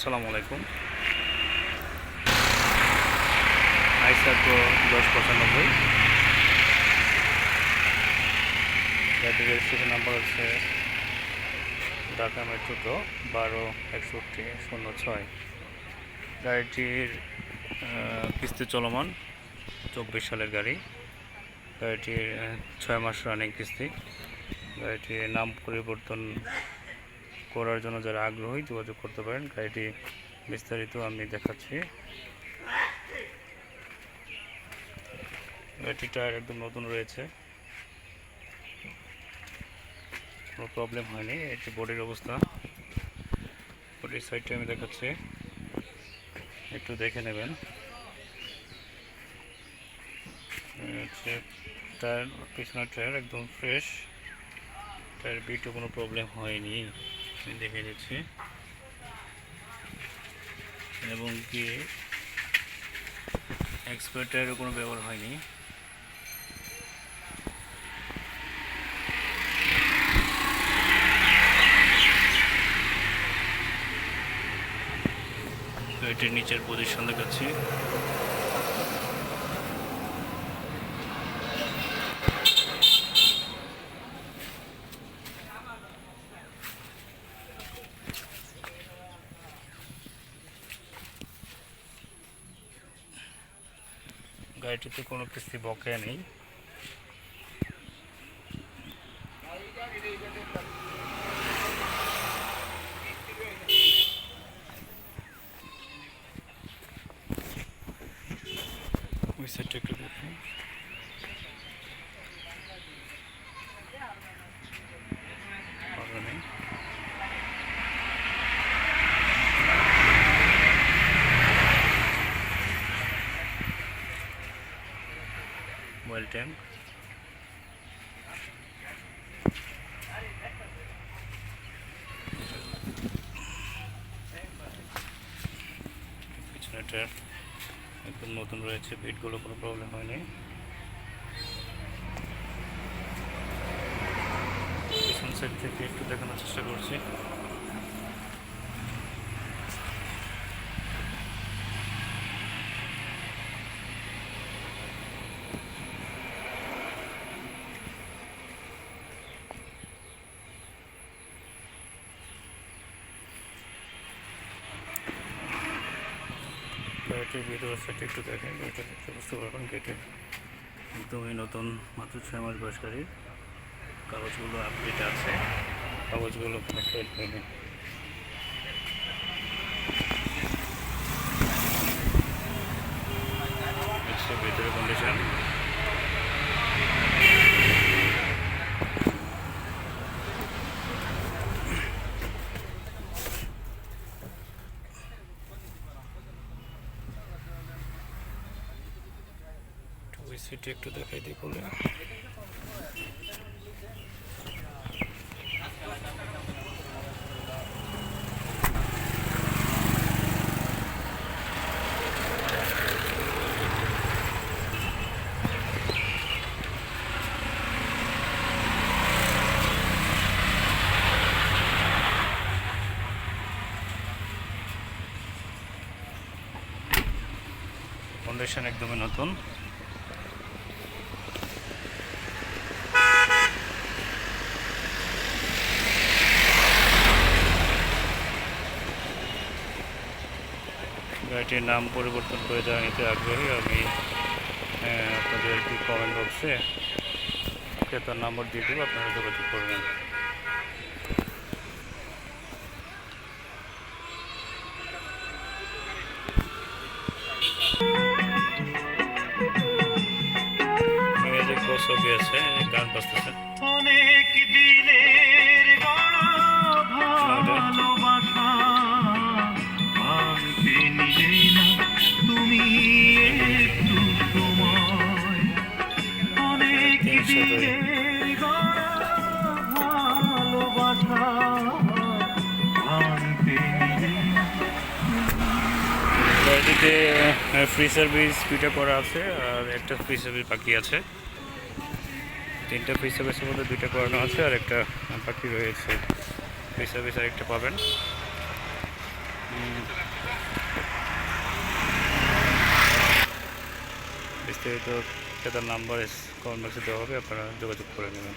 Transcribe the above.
আসসালামু আলাইকুম। আইসার প্রো দশ পঁচানব্বই। গাড়িটির রেজিস্ট্রেশন নাম্বার হচ্ছে ঢাকা মেট্রো টো বারো একষট্টি শূন্য ছয়। গাড়িটির কিস্তি চলমান, চব্বিশ সালের গাড়ি। গাড়িটির ছয় মাস রানিং কিস্তি। গাড়িটির নাম পরিবর্তন করার জন্য যারা আগ্রহী যোগাযোগ করতে পারেন, গাড়িটি বিস্তারিত আমি দেখাচ্ছি। গাড়িটি টায়ার একদম নতুন রয়েছে। কোনো প্রবলেম হয়নি, এটি বডির অবস্থা। বডির সাইডটা আমি দেখাচ্ছি। একটু দেখে নেবেন। হচ্ছে টায়ার, পিছনের টায়ার একদম ফ্রেশ টায়ার বিটও কোনো প্রবলেম হয়নি। দেখে যাচ্ছে এবং কি এক্সপায়ার টায়ারও কোনো ব্যবহার হয়নি। এটির নিচের পজিশন দেখাচ্ছি। গাড়িটিতে কোনো কিস্তি বকেয়া নেই। ওই সাইডটা একটু দেখুন পাওয়া নেই মোবাইল ট্যাঙ্ক পিছনেটার একদম নতুন রয়েছে বিটগুলো কোনো প্রবলেম হয়নি। পিছন সাইড থেকে একটু দেখানোর চেষ্টা করছি। গাড়িটির ভিতর সেটা একটু দেখেন এটা দেখতে বুঝতে পারবেন গেটে একদমই নতুন মাত্র ছয় মাস বয়স কাগজগুলো আপডেট আছে। কাগজগুলো ফেল হয়নি। ভিতরে কন্ডিশন সিটি একটু দেখাই দিই বলে। কন্ডিশন একদমই নতুন। গাড়িটির নাম পরিবর্তন করে যাওয়া নিতে আগ্রহী, আমি আপনাদের কি কমেন্ট বক্সে ক্রেতার নাম্বার দিয়ে দেবো, আপনারা যোগাযোগ করবেন। গান বাজতেছে। অনেক দিনের গাড়িতে ফ্রি সার্ভিস দুইটা করা আছে আর একটা ফ্রি সার্ভিস বাকি আছে। তিনটা ফ্রি সার্ভিসের মধ্যে দুইটা করানো আছে আর একটা বাকি রয়েছে। ফ্রি সার্ভিস আরেকটা পাবেন। বিস্তারিত ক্রেতার নাম্বার কমেন্ট বক্সে দেওয়া হবে, আপনারা যোগাযোগ করে নেবেন।